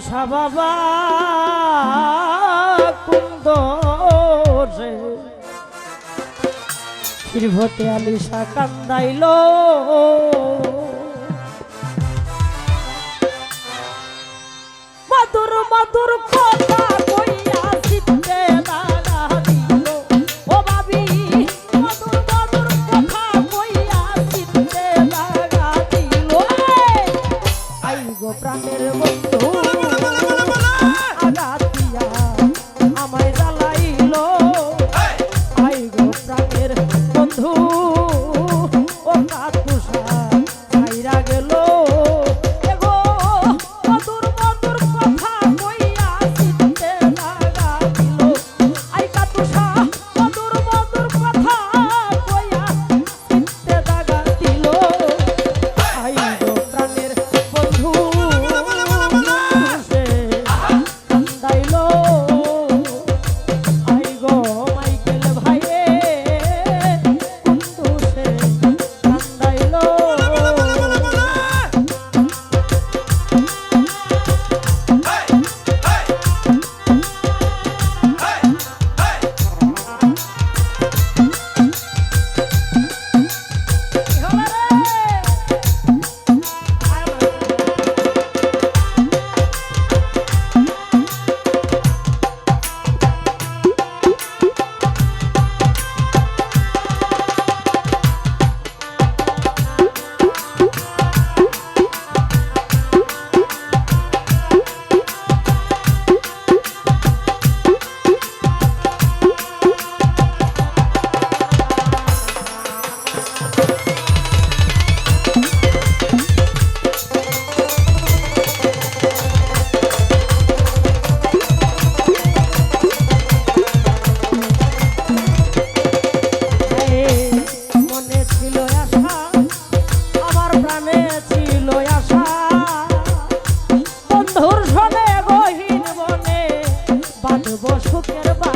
উষা বাবা কুন্দ তীর্ভতে আলিশা কান্দাইল। মাদুর মাদুর কথা কইয়া চিত্তে প্রাণের বন্ধু। সুখের বা